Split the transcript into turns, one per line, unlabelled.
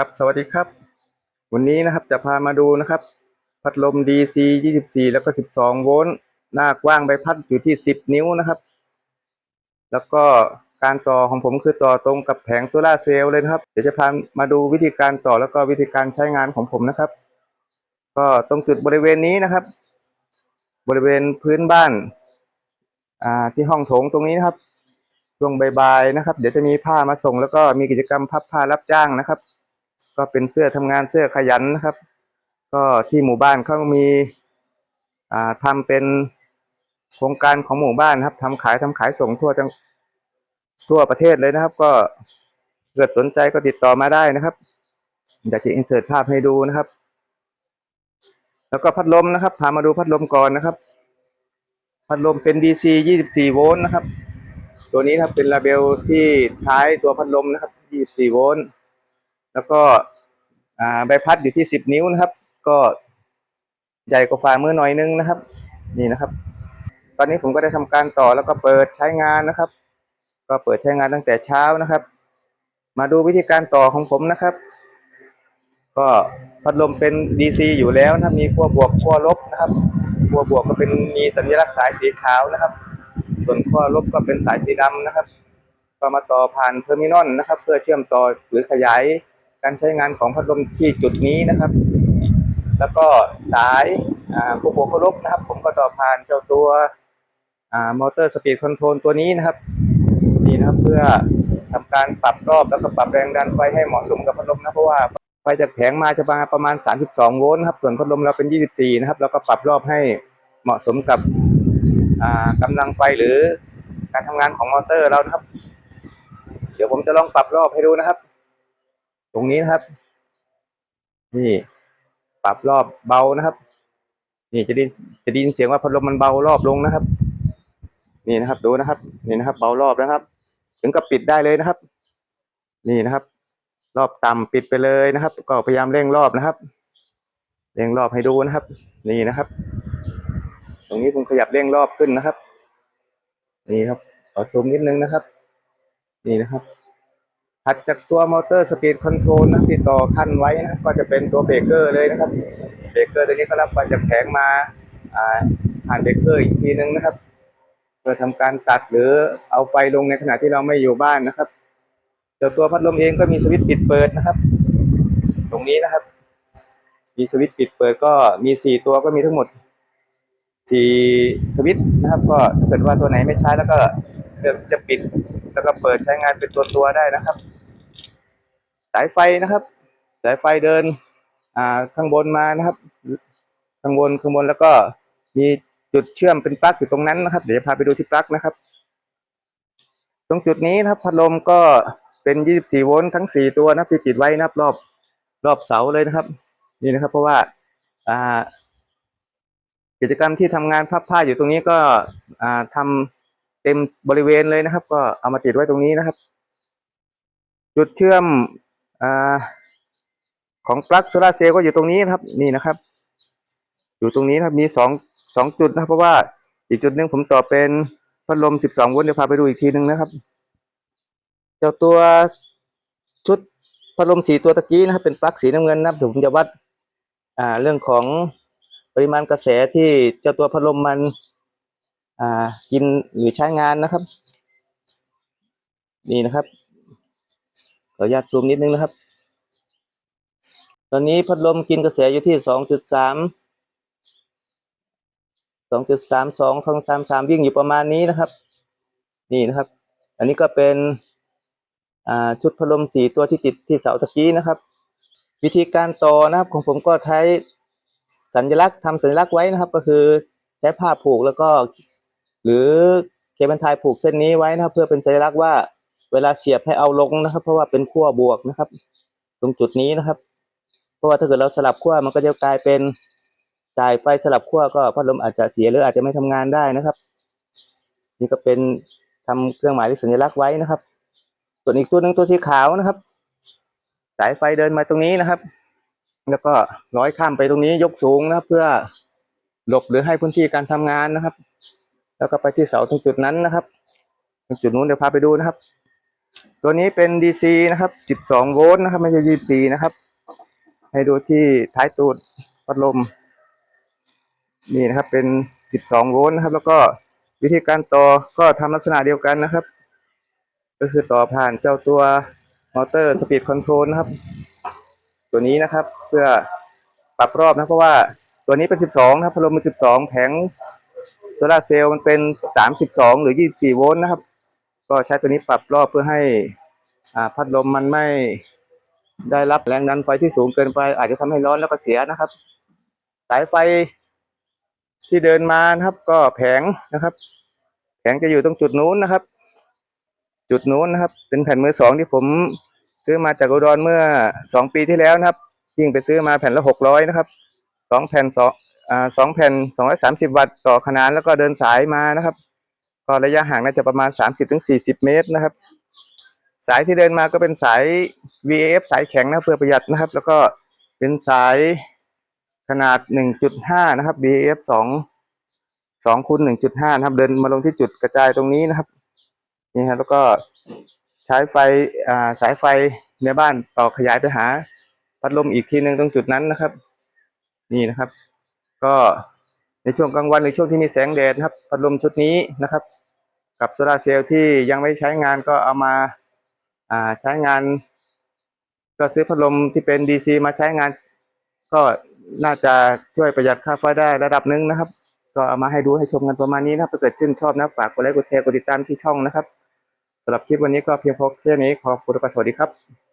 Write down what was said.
ครับสวัสดีครับ วันนี้นะครับจะพามาดูนะครับ พัดลม DC 24 แล้วก็ 12 โวลต์หน้ากว้างใบพัดอยู่ที่ 10 นิ้วนะครับ แล้วก็การต่อของผมคือต่อตรงกับแผงโซลาเซลล์เลยนะครับ เดี๋ยวจะพามาดูวิธีการต่อแล้วก็วิธีการใช้งานของผมนะครับ ก็ตรงจุดบริเวณนี้นะครับ บริเวณพื้นบ้านอ่าที่ห้องโถงตรงนี้นะครับช่วงบ่ายๆนะครับ เดี๋ยวจะมีผ้ามาส่ง แล้วก็มีกิจกรรมพับผ้ารับจ้างนะครับ ก็เป็นเสื้อทำงานเสื้อขยันนะครับ ก็ที่หมู่บ้านเขามีอ่าทำเป็นโครงการของหมู่บ้านครับทำขายทำขายส่งทั่วจังทั่วประเทศเลยนะครับ ก็เกิดสนใจก็ติดต่อมาได้นะครับอยากจะอินเสิร์ตภาพให้ดูนะครับ แล้วก็พัดลมนะครับพามาดูพัดลมก่อนนะครับ พัดลมเป็น DC 24 โวลต์นะครับ ตัวนี้ครับเป็นลาเบลที่ท้ายตัวพัดลมนะครับ 24 โวลต์ แล้วก็ใบพัดอยู่ที่10นิ้วนะครับ ก็ใหญ่กว่าฝ่ามือหน่อยนึงนะครับ นี่นะครับ ตอนนี้ผมก็ได้ทำการต่อแล้วก็เปิดใช้งานนะครับ ก็เปิดใช้งานตั้งแต่เช้านะครับ มาดูวิธีการต่อของผมนะครับ ก็พัดลมเป็น DC อยู่แล้วนะครับ มีขั้วบวกขั้วลบนะครับขั้วบวกก็เป็นมีสัญลักษณ์สายสีขาวนะครับ ส่วนขั้วลบก็เป็นสายสีดำนะครับ ก็มาต่อผ่านเทอร์มินอลนะครับ เพื่อเชื่อมต่อหรือขยาย การใช้งานของพัดลมที่จุดนี้นะครับ แล้วก็สายผู้บวกผู้ลบนะครับ ผมก็ต่อผ่านเจ้าตัวมอเตอร์สปีดคอนโทรลตัวนี้นะครับนี่นะครับเพื่อทำการปรับรอบแล้วก็ปรับแรงดันไฟให้เหมาะสมกับพัดลมนะเพราะว่าไฟจากแผงมาจะมาประมาณ 32 โวลต์ครับ ส่วนพัดลมเราเป็น 24 นะครับ แล้วก็ปรับรอบให้เหมาะสมกับอ่ากำลังไฟหรือการทำงานของมอเตอร์เรานะครับ เดี๋ยวผมจะลองปรับรอบให้ดูนะครับ รงนี้นะครับ นี่ปรับรอบเบานะครับ นี่จะได้จะได้ยินเสียงว่าพัดลมมันเบารอบลงนะครับ นี่นะครับดูนะครับ นี่นะครับ เบารอบนะครับ ถึงกับปิดได้เลยนะครับ นี่นะครับ รอบต่ำปิดไปเลยนะครับ ก็พยายามเร่งรอบนะครับเร่งรอบให้ดูนะครับ นี่นะครับ ตรงนี้ผมขยับเร่งรอบขึ้นนะครับ นี่ครับขอซูมนิดนึงนะครับ นี่นะครับ ถัดจากตัวมอเตอร์สปีดคอนโทรลนะที่ต่อคันไว้นะก็จะเป็นตัวเบรกเกอร์เลยนะครับเบรกเกอร์ตัวนี้ก็รับมาจากแผงมาผ่านเบรกเกอร์อีกทีนึงนะครับเพื่อทำการตัดหรือเอาไฟลงในขณะที่เราไม่อยู่บ้านนะครับเจ้าตัวพัดลมเองก็มีสวิตช์ปิดเปิดนะครับ ตรงนี้นะครับ มีสวิตช์ปิดเปิดก็มีสี่ตัวก็มีทั้งหมดสี่สวิตช์นะครับ ก็ถ้าเกิดว่าตัวไหนไม่ใช้แล้วก็เลือกจะปิด แล้วก็เปิดใช้งานเป็นตัวตัวได้นะครับ สายไฟนะครับ สายไฟเดิน อ่าข้างบนมานะครับ ข้างบนข้างบนแล้วก็มีจุดเชื่อมเป็นปลั๊กอยู่ตรงนั้นนะครับ เดี๋ยวพาไปดูที่ปลั๊กนะครับ ตรงจุดนี้นะครับพัดลมก็เป็น 24 โวลต์ทั้ง 4 ตัวนะครับที่ติดไว้นะครับ รอบรอบเสาเลยนะครับ นี่นะครับ เพราะว่าอ่ากิจกรรมที่ทำงานพับผ้าอยู่ตรงนี้ก็อ่าทำเต็มบริเวณเลยนะครับ ก็เอามาติดไว้ตรงนี้นะครับ จุดเชื่อม อ่าของปลั๊กโซลาเซลล์ก็อยู่ตรงนี้นะครับ นี่นะครับ อยู่ตรงนี้นะครับมีสองสองจุดนะครับเพราะว่าอีกจุดหนึ่งผมต่อเป็นพัดลม12โวลต์เดี๋ยวพาไปดูอีกทีหนึ่งนะครับ เจ้าตัวชุดพัดลมสีตัวตะกี้นะครับ เป็นปลั๊กสีน้ำเงินนะครับเดี๋ยวผมจะวัดอ่าเรื่องของปริมาณกระแสที่เจ้าตัวพัดลมมันอ่ากินหรือใช้งานนะครับ นี่นะครับ ขออนุญาตซูมนิดนึงนะครับ ตอนนี้พัดลมกินกระแสอยู่ที่สองจุดสามสองจุดสามสองสองสามสามวิ่งอยู่ประมาณนี้นะครับ นี่นะครับ อันนี้ก็เป็นชุดพัดลมสีตัวที่ติดที่เสาตะกี้นะครับ วิธีการต่อนะครับของผมก็ใช้สัญลักษณ์ทำสัญลักษณ์ไว้นะครับ ก็คือใช้ผ้าผูกแล้วก็ หรือเคเบิลไทยผูกเส้นนี้ไว้นะครับ เพื่อเป็นสัญลักษณ์ว่า เวลาเสียบให้เอาลงนะครับ เพราะว่าเป็นขั้วบวกนะครับ ตรงจุดนี้นะครับ เพราะว่าถ้าเกิดเราสลับขั้วมันก็จะกลายเป็นจ่ายไฟสลับขั้วก็พัดลมอาจจะเสียหรืออาจจะไม่ทำงานได้นะครับ นี่ก็เป็นทำเครื่องหมายหรือสัญลักษณ์ไว้นะครับ ส่วนอีกตัวหนึ่งตัวสีขาวนะครับ สายไฟเดินมาตรงนี้นะครับ แล้วก็ร้อยข้ามไปตรงนี้ยกสูงนะครับเพื่อหลบหรือให้พื้นที่การทำงานนะครับ แล้วก็ไปที่เสาตรงจุดนั้นนะครับ ตรงจุดนู้นเดี๋ยวพาไปดูนะครับ ตัวนี้เป็น DC นะครับ 12 โวลต์นะครับ ไม่ใช่ 24 นะครับ ให้ดูที่ท้ายตูดพัดลม นี่นะครับ เป็น 12 โวลต์นะครับ แล้วก็วิธีการต่อก็ทำลักษณะเดียวกันนะครับ ก็คือต่อผ่านเจ้าตัวมอเตอร์สปีดคอนโทรลนะครับ ตัวนี้นะครับ เพื่อปรับรอบนะเพราะว่าตัวนี้เป็น 12 นะครับพัดลมเป็น 12 แผงโซลาเซลล์มันเป็น 32 หรือ 24 โวลต์นะครับ ก็ใช้ตัวนี้ปรับรอบเพื่อให้อ่าพัดลมมันไม่ได้รับแรงดันไฟที่สูงเกินไป อาจจะทำให้ร้อนแล้วก็เสียนะครับ สายไฟที่เดินมานะครับ ก็แผงนะครับ แผงจะอยู่ตรงจุดนู้นนะครับ จุดนู้นนะครับ เป็นแผ่นมือสองที่ผมซื้อมาจากอุดรเมื่อสองปีที่แล้วนะครับยิ่งไปซื้อมาแผ่นละหกร้อยนะครับสองแผ่นสองอ่าสองแผ่นสองร้อยสามสิบวัตต์ต่อขนานแล้วก็เดินสายมานะครับ ก็ระยะห่างน่าจะประมาณสามสิบถึงสี่สิบเมตรนะครับ สายที่เดินมาก็เป็นสาย VAF สายแข็งนะเพื่อประหยัดนะครับ แล้วก็เป็นสายขนาด 1.5 นะครับ VAF 2 2คูณ1.5 นะครับ เดินมาลงที่จุดกระจายตรงนี้นะครับนี่ครับแล้วก็ใช้ไฟสายไฟในบ้านต่อขยายไปหา พัดลมอีกทีหนึ่งตรงจุดนั้นนะครับ นี่นะครับ ก็ ในช่วงกลางวันหรือช่วงที่มีแสงแดดนะครับพัดลมชุดนี้นะครับ กับโซลาเซลล์ที่ยังไม่ใช้งานก็เอามาอ่าใช้งาน ก็ซื้อพัดลมที่เป็น DC มาใช้งาน ก็น่าจะช่วยประหยัดค่าไฟได้ระดับหนึ่งนะครับ ก็เอามาให้ดูให้ชมกันประมาณนี้นะครับถ้าเกิดชื่นชอบนะฝากกดไลค์กดแชร์กดติดตามที่ช่องนะครับสำหรับคลิปวันนี้ก็เพียงพอแค่นี้ขอบคุณและสวัสดีครับ